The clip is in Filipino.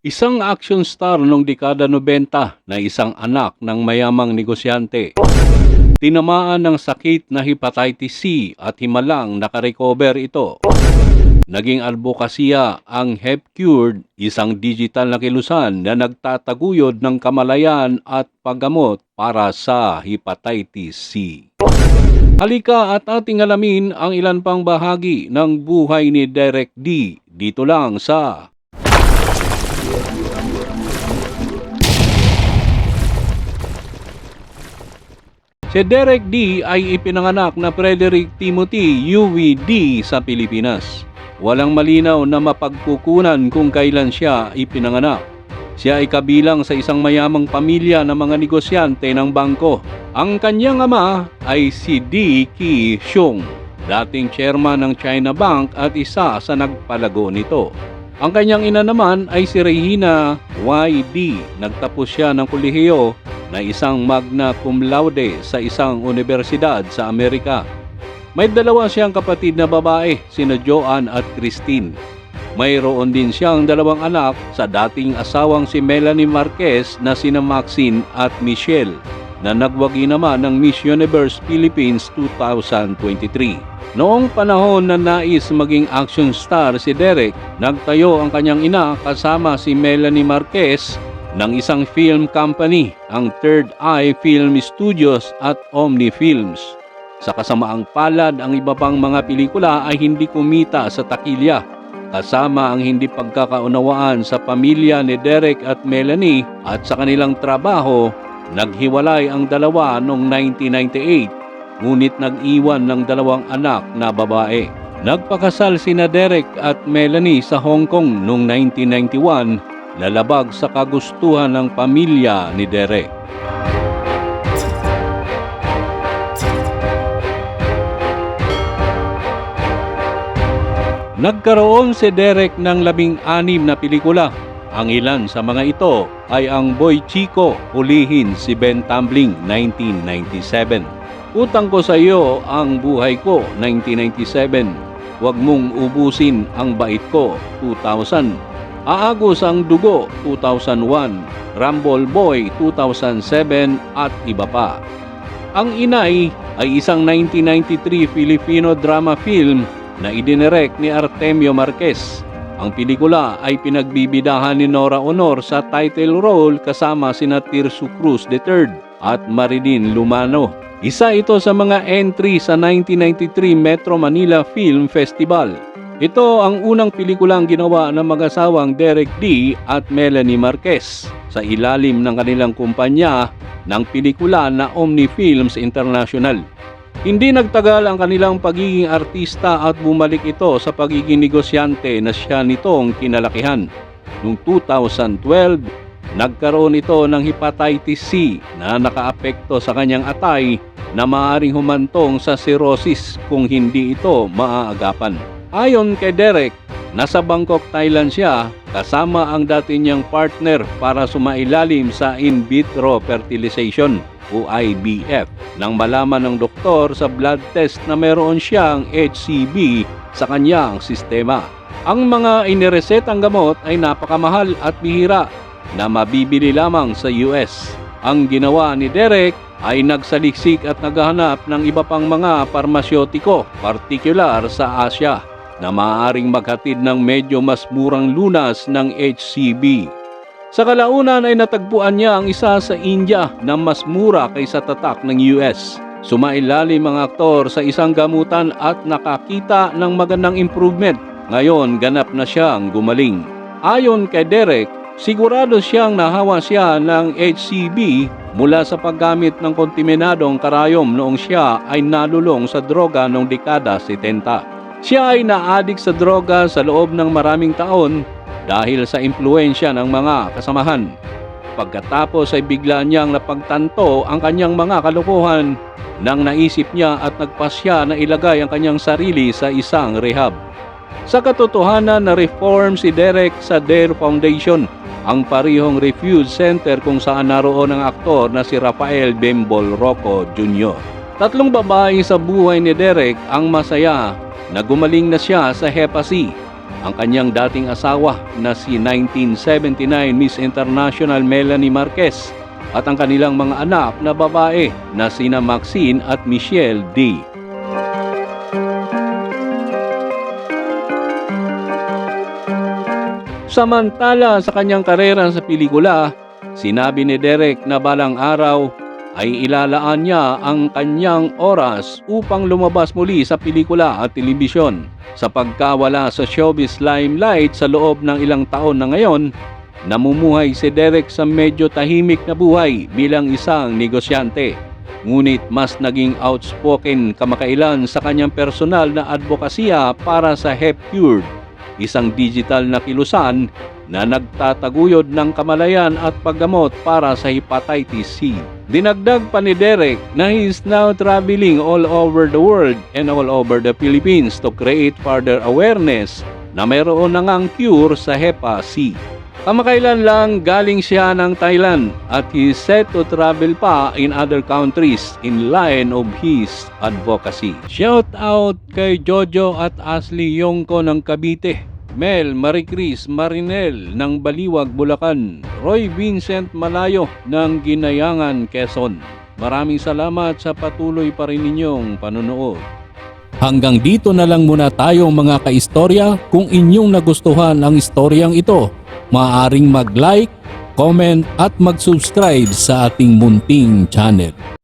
Isang action star noong dekada 90 na isang anak ng mayamang negosyante. Tinamaan ng sakit na hepatitis C at himalang nakarecover ito. Naging advokasya ang HepCured, isang digital na kilusan na nagtataguyod ng kamalayan at paggamot para sa hepatitis C. Halika at ating alamin ang ilan pang bahagi ng buhay ni Derek D. dito lang sa Si Derek D. ay ipinanganak na Frederick Timothy UVD sa Pilipinas. Walang malinaw na mapagkukunan kung kailan siya ipinanganak. Siya ay kabilang sa isang mayamang pamilya ng mga negosyante ng bangko. Ang kanyang ama ay si D. Ki Xiong, dating chairman ng China Bank at isa sa nagpalago nito. Ang kanyang ina naman ay si Regina Y.D. Nagtapos siya ng kolehiyo na isang magna cum laude sa isang universidad sa Amerika. May dalawa siyang kapatid na babae, sina Joanne at Christine. Mayroon din siyang dalawang anak sa dating asawang si Melanie Marquez na sina Maxine at Michelle na nagwagi naman ng Miss Universe Philippines 2023. Noong panahon na nais maging action star si Derek, nagtayo ang kanyang ina kasama si Melanie Marquez ng isang film company, ang Third Eye Film Studios at Omni Films. Sa kasamaang palad, ang iba pang mga pelikula ay hindi kumita sa takilya. Kasama ang hindi pagkakaunawaan sa pamilya ni Derek at Melanie at sa kanilang trabaho, naghiwalay ang dalawa noong 1998 ngunit nag-iwan ng dalawang anak na babae. Nagpakasal sina Derek at Melanie sa Hong Kong noong 1991 lalabag sa kagustuhan ng pamilya ni Derek. Nagkaroon si Derek ng labing-anim na pelikula. Ang ilan sa mga ito ay ang Boy Chico, Hulihin si Ben Tumbling, 1997. Utang ko sa iyo ang buhay ko, 1997. Huwag mong ubusin ang bait ko, 2000. Aagos ang dugo, 2001. Rumble Boy, 2007 at iba pa. Ang Inay ay isang 1993 Filipino drama film na idinirect ni Artemio Marquez. Ang pelikula ay pinagbibidahan ni Nora Honor sa title role kasama sina Tirso Cruz III at Marilyn Lumano. Isa ito sa mga entry sa 1993 Metro Manila Film Festival. Ito ang unang pelikulang ginawa ng mag-asawang Derek D. at Melanie Marquez sa ilalim ng kanilang kumpanya ng pelikula na Omni Films International. Hindi nagtagal ang kanilang pagiging artista at bumalik ito sa pagiging negosyante na siya nitong kinalakihan. Noong 2012, nagkaroon ito ng hepatitis C na nakaapekto sa kanyang atay na maaaring humantong sa cirrhosis kung hindi ito maaagapan. Ayon kay Derek, nasa Bangkok, Thailand siya kasama ang dati niyang partner para sumailalim sa in vitro fertilization o IVF nang malaman ng doktor sa blood test na meron siyang HCV sa kanyang sistema. Ang mga iniresetang gamot ay napakamahal at bihira na mabibili lamang sa US. Ang ginawa ni Derek ay nagsaliksik at naghahanap ng iba pang mga parmasyotiko, partikular sa Asya, na maaaring maghatid ng medyo mas murang lunas ng HCV. Sa kalaunan ay natagpuan niya ang isa sa India na mas mura kaysa tatak ng US. Sumailalim ang aktor sa isang gamutan at nakakita ng magandang improvement. Ngayon, ganap na siyang gumaling. Ayon kay Derek, sigurado siyang nahawa siya ng HCV mula sa paggamit ng kontiminadong karayom noong siya ay nalulong sa droga noong dekada 70. Siya ay naadik sa droga sa loob ng maraming taon dahil sa impluensya ng mga kasamahan. Pagkatapos ay bigla niyang napagtanto ang kanyang mga kalokohan nang naisip niya at nagpasya na ilagay ang kanyang sarili sa isang rehab. Sa katotohanan na reform si Derek sa Dare Foundation, ang parihong refuge center kung saan naroon ang aktor na si Rafael Bembol Rocco Jr. Tatlong babae sa buhay ni Derek ang masaya na gumaling na siya sa Hepa C ang kanyang dating asawa na si 1979 Miss International Melanie Marquez at ang kanilang mga anak na babae na sina Maxine at Michelle D. Samantala sa kanyang karera sa pelikula, sinabi ni Derek na balang araw ay ilalaan niya ang kanyang oras upang lumabas muli sa pelikula at telebisyon. Sa pagkawala sa showbiz limelight sa loob ng ilang taon na ngayon, namumuhay si Derek sa medyo tahimik na buhay bilang isang negosyante. Ngunit mas naging outspoken kamakailan sa kanyang personal na advokasya para sa HepCure isang digital na kilusan na nagtataguyod ng kamalayan at paggamot para sa hepatitis C. Dinagdag pa ni Derek na he is now traveling all over the world and all over the Philippines to create further awareness na mayroon na ngang cure sa Hepa C. Kamakailan lang galing siya ng Thailand at he is set to travel pa in other countries in line of his advocacy. Shout out kay Jojo at Ashley Yongko ng Cavite. Mel Maricris Marinel ng Baliwag, Bulacan. Roy Vincent Malayo ng Ginayangan, Quezon. Maraming salamat sa patuloy pa rin ninyong panonood. Hanggang dito na lang muna tayo mga kaistorya. Kung inyong nagustuhan ang istoryang ito, maaaring mag-like, comment at mag-subscribe sa ating munting channel.